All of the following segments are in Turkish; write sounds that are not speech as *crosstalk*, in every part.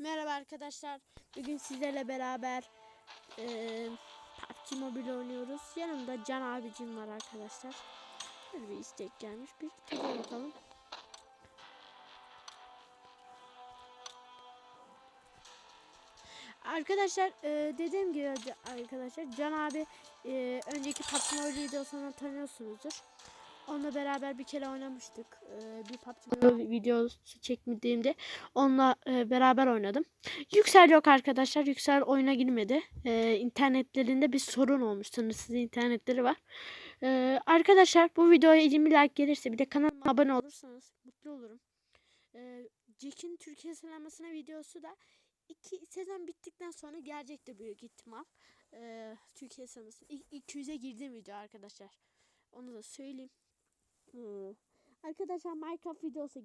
Merhaba arkadaşlar. Bugün sizlerle beraber eee PUBG Mobile oynuyoruz. Yanımda Can abicim var arkadaşlar. Böyle bir istek gelmiş. Bir tıkla bakalım. Arkadaşlar eee, dediğim gibi arkadaşlar Can abi eee, önceki PUBG Mobile videosundan tanıyorsunuzdur. Onunla beraber bir kere oynamıştık. Ee, bir PUBG videosu çekmediğimde onunla e, beraber oynadım. Yüksel yok arkadaşlar. Yüksel oyuna girmedi. Ee, internetlerinde bir sorun olmuş. Sınırsız internetleri var. Ee, arkadaşlar bu videoya 20 like gelirse bir de kanalıma abone olursanız mutlu olurum. Ee, Jack'in Türkiye sıralamasına videosu da iki sezon bittikten sonra gelecektir büyük ihtimal. Ee, Türkiye. İlk 200'e girdim video arkadaşlar. Onu da söyleyeyim. Arkadaşlar Minecraft videosu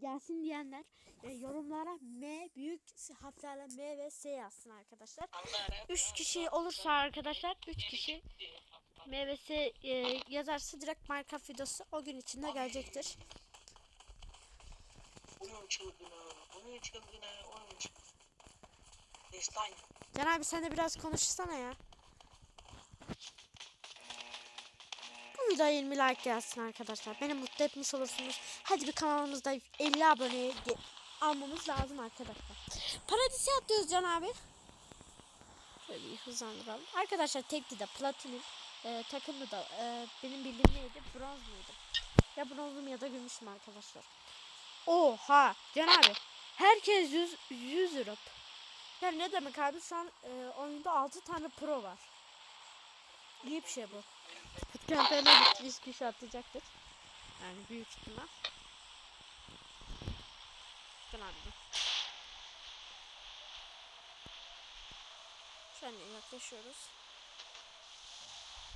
gelsin diyenler e, yorumlara M büyük harflerle M ve S yazsın arkadaşlar. 3 kişi olursa arkadaşlar 3 kişi M ve S e, yazarsa direkt Minecraft videosu o gün içinde gelecektir. Destan. Can abi sen de biraz konuşsana ya. Videoya 20 like gelsin arkadaşlar. Beni mutlu etmiş olursunuz. Hadi bir kanalımızda 50 aboneye ge- almamız lazım arkadaşlar. Paradisi atlıyoruz Can abi. Şöyle bir hızlandıralım. Arkadaşlar tekli de platinum e, takımı da e, benim bildiğim neydi? Bronz muydu? Ya bronzum ya da gümüşüm arkadaşlar. Oha Can abi. Herkes 100 100 euro. Ya ne demek abi şu an e, oyunda 6 tane pro var. İyi bir şey bu. Bootcamp'e gitmiş kişi atlayacaktır. Yani büyük ihtimal. Can abi. An yaklaşıyoruz.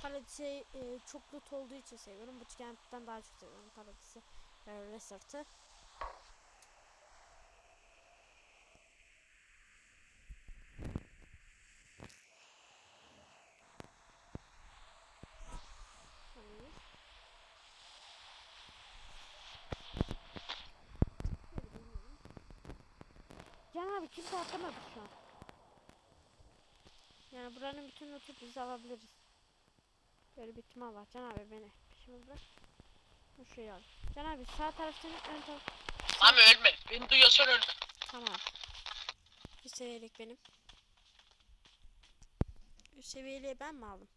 Paradise e, çok loot olduğu için seviyorum. Bootcamp'ten daha çok seviyorum Paradise ve Resort'ı. Hayır. Hadi deneyelim. Can abi kimse atlamadı şu an. Yani buranın bütün notu biz alabiliriz. Böyle bir ihtimal var. Can abi beni. Şimdi bırak. Bu şeyi al. Can abi sağ taraftan ön taraf. Mami ölme. Beni duyuyorsan ölme. Tamam. Bir seviyelik benim. Üst seviyeliği ben mi aldım?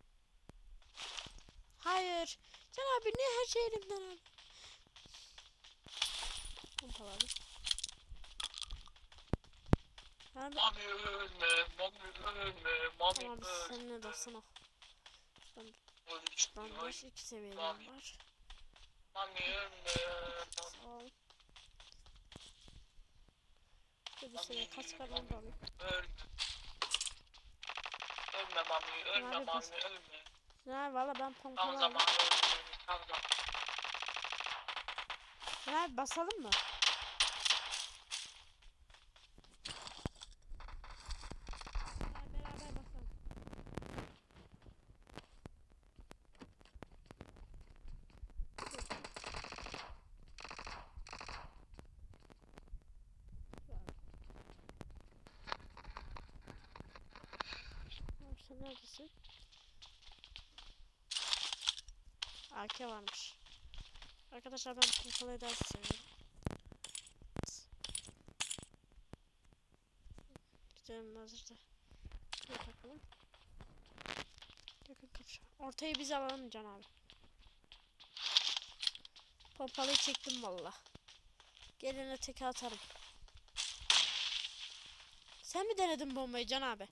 Hayır. Can abi niye her şey elimden aldın? Pompaladım. Ben bir... Mami ölme. Mami ölme. Mami Tamam ölme. sen ne dersin o. Ben, işte. ben baş iki Mami. var. Mami ölme. Sağ ol. Bir seviye kaç onu da alayım. Ölme. Ölme Mami. Ölme Mami, Mami. Ölme. Ya valla ben Tam pompaladım. zamanı ölme. Tam zamanı. Ya basalım mı? Gel beraber basalım. Tamam, Sen neredesin? AK varmış. Arkadaşlar ben daha çok seviyorum. Gidelim hazırda. Şöyle takalım. Yakın kapışma. Ortayı biz alalım Can abi. Pompalıyı çektim valla. Gelene tek atarım. Sen mi denedin bombayı Can abi?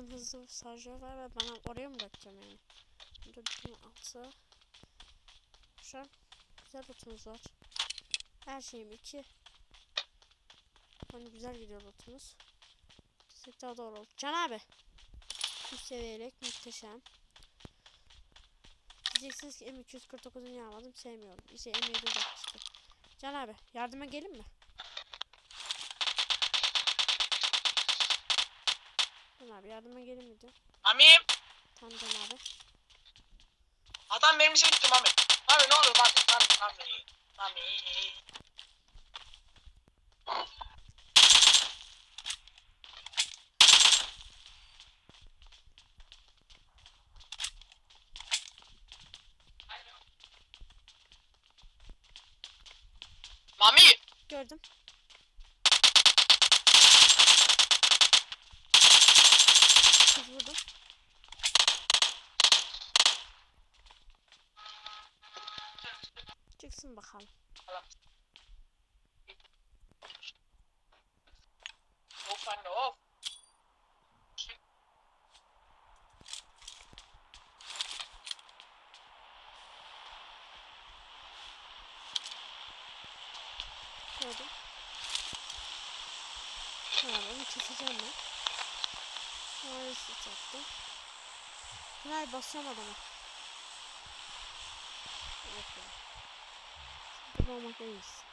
Uzun hızlı şarjör var ve bana oraya mı bırakacağım yani? Burada bütün altı. Şu an güzel botumuz var. Her şeyim iki. Hani güzel gidiyor botumuz. Gitsek daha doğru olur. Can abi. Üst seviyelik muhteşem. Diyeceksiniz ki M249'u niye almadım sevmiyorum. İşte M762. Can abi yardıma gelin mi? Can abi yardıma gelir miydin? Ami. Tamam Can abi. Adam benim için gitti Mami. Mami ne olur bak. Mami. Mami. Mami. Mami. Gördüm. Çıksın bakalım. Of anne of. Gördüm. Tamam onu keseceğim ben. Neresi çaktı? Pınar basacağım adama. İyisi.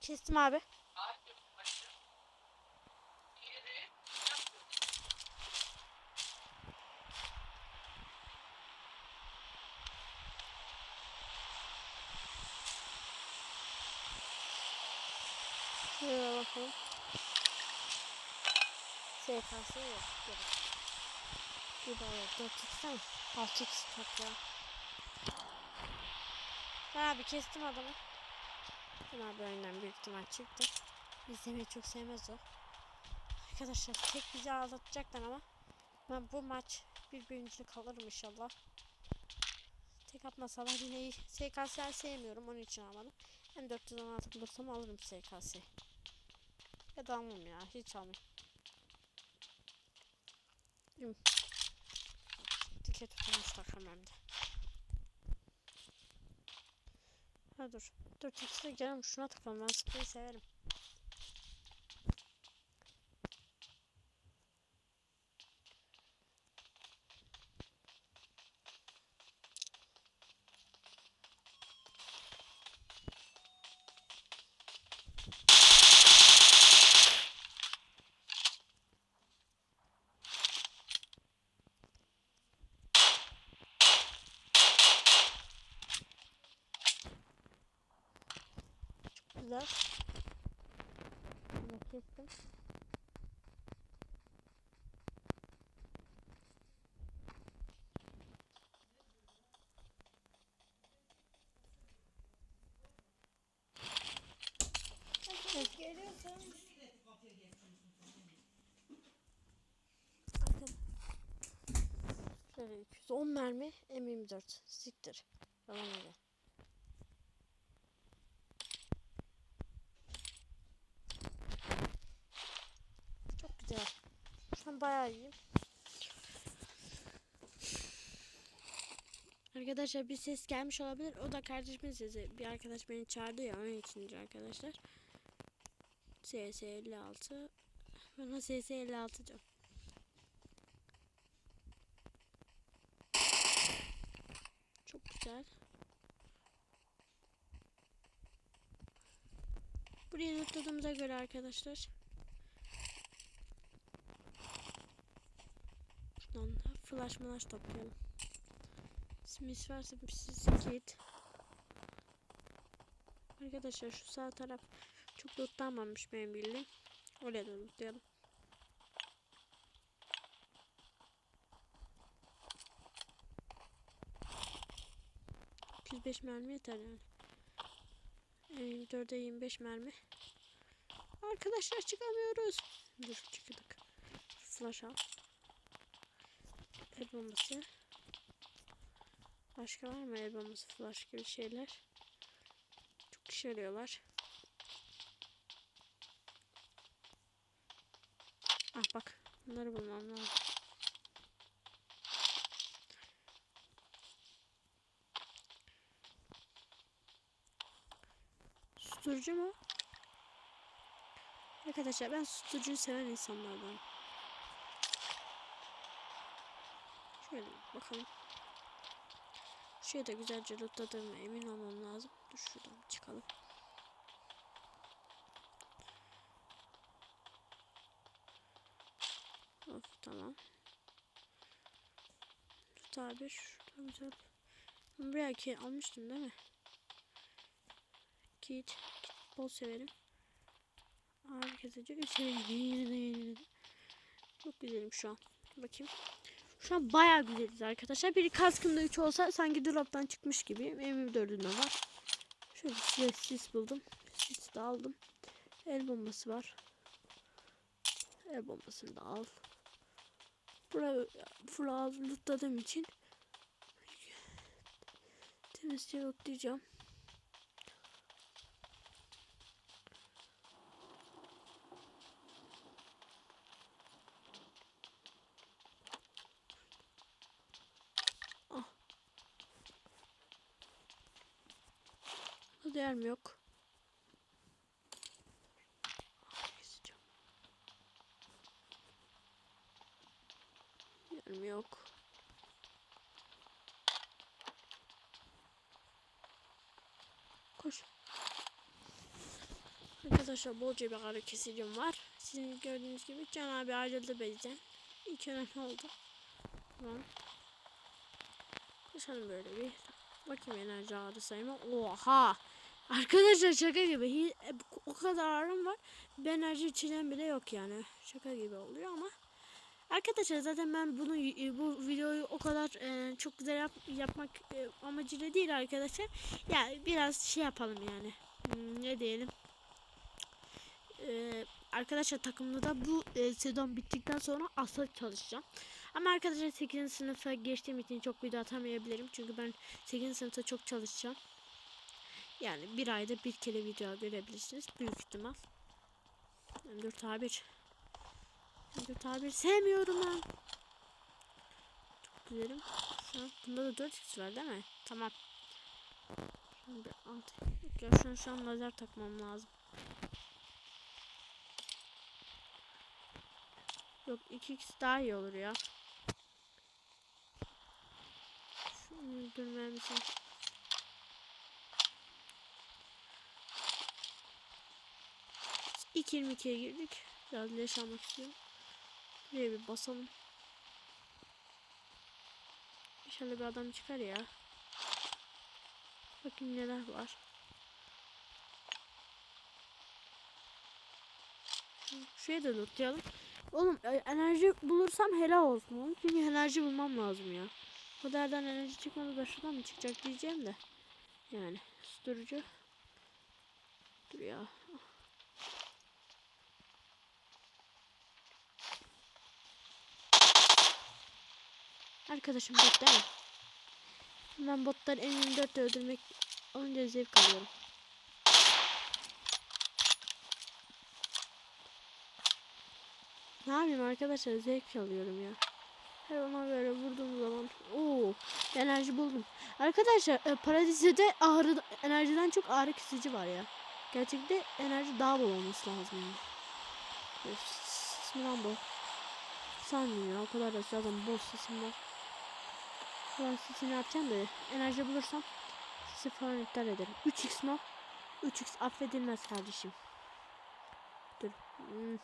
Kestim abi. Bakalım. SKS yok. Bir daha yok. 4 x mi? 6 x tak ya. Ben abi kestim adamı. Ben abi oyundan büyük ihtimal çıktı. İzlemeyi çok sevmez o. Arkadaşlar tek bizi ağlatacaklar ama ben bu maç bir birincilik alırım inşallah. Tek atmasalar yine iyi. SKS'ler sevmiyorum onun için almadım. Ben 416 bulursam alırım SKS. Ya da almam ya hiç almam. Yum. Dike tutulmuş takım hem de. Ha dur. 4 x'e gelin şuna takalım ben spreyi severim. Güzel. Bunu kestim. Bakın. Şöyle 210 mermi M24 siktir. Yalan öyle. Çok güzel. Bayağı iyiyim. Arkadaşlar bir ses gelmiş olabilir. O da kardeşimin sesi. Bir arkadaş beni çağırdı ya onun içindir arkadaşlar. SS 56. Bana SS 56 diyorum. Çok güzel. Buraya notladığımıza göre arkadaşlar. Şuradan da flash malaş toplayalım. Smith varsa bir skit. Arkadaşlar şu sağ taraf çok lootlanmamış benim bildiğim. Oraya da lootlayalım. ...205 mermi yeter yani. 4'e 25 mermi. Arkadaşlar çıkamıyoruz. Dur çıktık. Flash al. El bombası. Başka var mı el bombası, flash gibi şeyler? Çok işe yarıyorlar. Ah bak. Bunları bulmam lazım. Susturucu mu? Arkadaşlar ben susturucuyu seven insanlardan. Şöyle bakalım. Şurayı da güzelce lootladığıma emin olmam lazım. Dur şuradan çıkalım. Of tamam. Tut abi şuradan güzel. Ben buraya ki almıştım değil mi? Kit. Kit bol severim. Ağır kesici. Severim. *laughs* Çok güzelim şu an. Bakayım. Şu an bayağı güzeliz arkadaşlar. Biri kaskımda 3 olsa sanki dolaptan çıkmış gibi. M24'ünde var. Şöyle size sis buldum. Sis de aldım. El bombası var. El bombasını da al. Burayı full lootladığım için temizce lootlayacağım. Ah. Yer mi yok? Keseceğim. Yer mi yok? Koş. Arkadaşlar bolca bir ara kesicim var. Sizin gördüğünüz gibi Can abi ayrıldı bizden. İki önemli oldu. Tamam. Koşalım böyle bir. Bakayım enerji ağrı sayma. Oha! Arkadaşlar şaka gibi. E, O kadar ağrım var. Bir enerji içilen bile yok yani. Şaka gibi oluyor ama. Arkadaşlar zaten ben bunu y- bu videoyu o kadar e, çok güzel yap- yapmak e, amacıyla değil arkadaşlar. Ya biraz şey yapalım yani. Hmm, ne diyelim? Ee, arkadaşlar takımda da bu e, sezon bittikten sonra asıl çalışacağım. Ama arkadaşlar 8. sınıfa geçtiğim için çok video atamayabilirim. Çünkü ben 8. sınıfta çok çalışacağım. Yani bir ayda bir kere video görebilirsiniz. Büyük ihtimal. Dur tabir. Dur tabir sevmiyorum ben. Çok güzelim. Şu an bunda da 4x var değil mi? Tamam. Şimdi alt. Ya şu an, şu an lazer takmam lazım. Yok 2x daha iyi olur ya. Şunu öldürmem. İlk 22'ye girdik. Biraz leş almak istiyorum. Buraya bir basalım. İnşallah bir adam çıkar ya. Bakayım neler var. Şuraya da lootlayalım. Oğlum e, enerji bulursam helal olsun oğlum. Çünkü enerji bulmam lazım ya. O kadardan enerji çıkmadı da şuradan mı çıkacak diyeceğim de. Yani susturucu. Dur ya. Arkadaşım bot değil mi? Ben botları M24'te öldürmek olunca zevk alıyorum. Ne yapayım arkadaşlar zevk alıyorum ya. Her ona böyle vurduğum zaman ooo enerji buldum. Arkadaşlar e, Paradis'te ağrı enerjiden çok ağrı kesici var ya. Gerçekte enerji daha bol olması lazım yani. Lan bu. Sanmıyorum ya o kadar da zaten bol sesim var. Ben sesini yapacağım da enerji bulursam sesi falan iptal ederim. 3x mi? 3x affedilmez kardeşim. Dur. Hmm.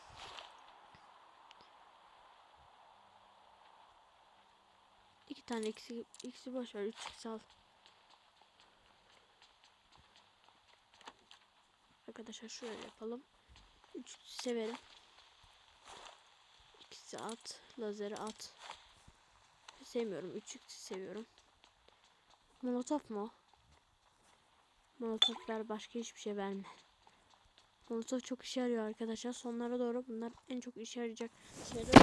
İki tane eksi, eksi boş ver. Üç eksi al. Arkadaşlar şöyle yapalım. Üç severim. İkisi at. Lazeri at. Sevmiyorum. Üç ikisi seviyorum. Molotof mu? Molotof ver başka hiçbir şey verme. Molotof çok işe yarıyor arkadaşlar. Sonlara doğru bunlar en çok işe yarayacak şeyler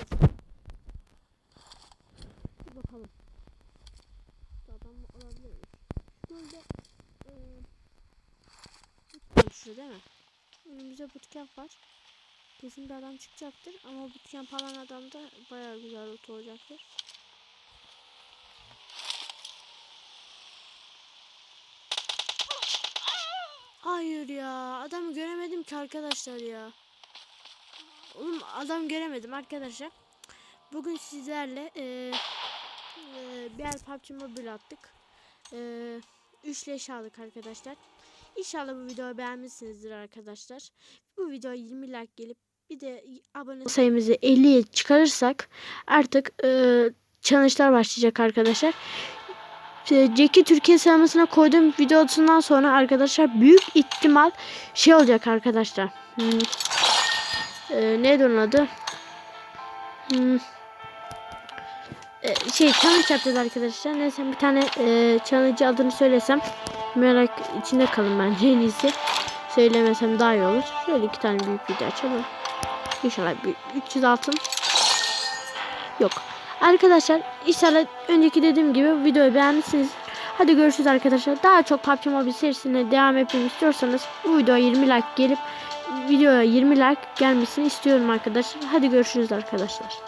bakalım. Adam olabilir mi? Böyle şu değil mi? Önümüzde bootcamp var. Kesin bir adam çıkacaktır ama bootcamp alan adam da bayağı güzel loot olacaktır. Hayır ya. Adamı göremedim ki arkadaşlar ya. Oğlum adam göremedim arkadaşlar. Bugün sizlerle eee eee bir PUBG Mobile attık. Eee 3 leş aldık arkadaşlar. İnşallah bu videoyu beğenmişsinizdir arkadaşlar. Bu video 20 like gelip bir de abone sayımızı 50'ye çıkarırsak artık eee challenge'lar başlayacak arkadaşlar. E, Jack'i Türkiye sıralamasına koyduğum videosundan sonra arkadaşlar büyük ihtimal şey olacak arkadaşlar. Hmm. E, neydi onun adı? Hmm. E, şey challenge yapacağız arkadaşlar. Neyse bir tane e, challenge adını söylesem merak içinde kalın bence en iyisi. Söylemesem daha iyi olur. Şöyle iki tane büyük video açalım. İnşallah bir 300 altın. Yok. Arkadaşlar inşallah önceki dediğim gibi videoyu beğenmişsiniz. Hadi görüşürüz arkadaşlar. Daha çok PUBG Mobile serisine devam etmemi istiyorsanız bu videoya 20 like gelip videoya 20 like gelmesini istiyorum arkadaşlar. Hadi görüşürüz arkadaşlar.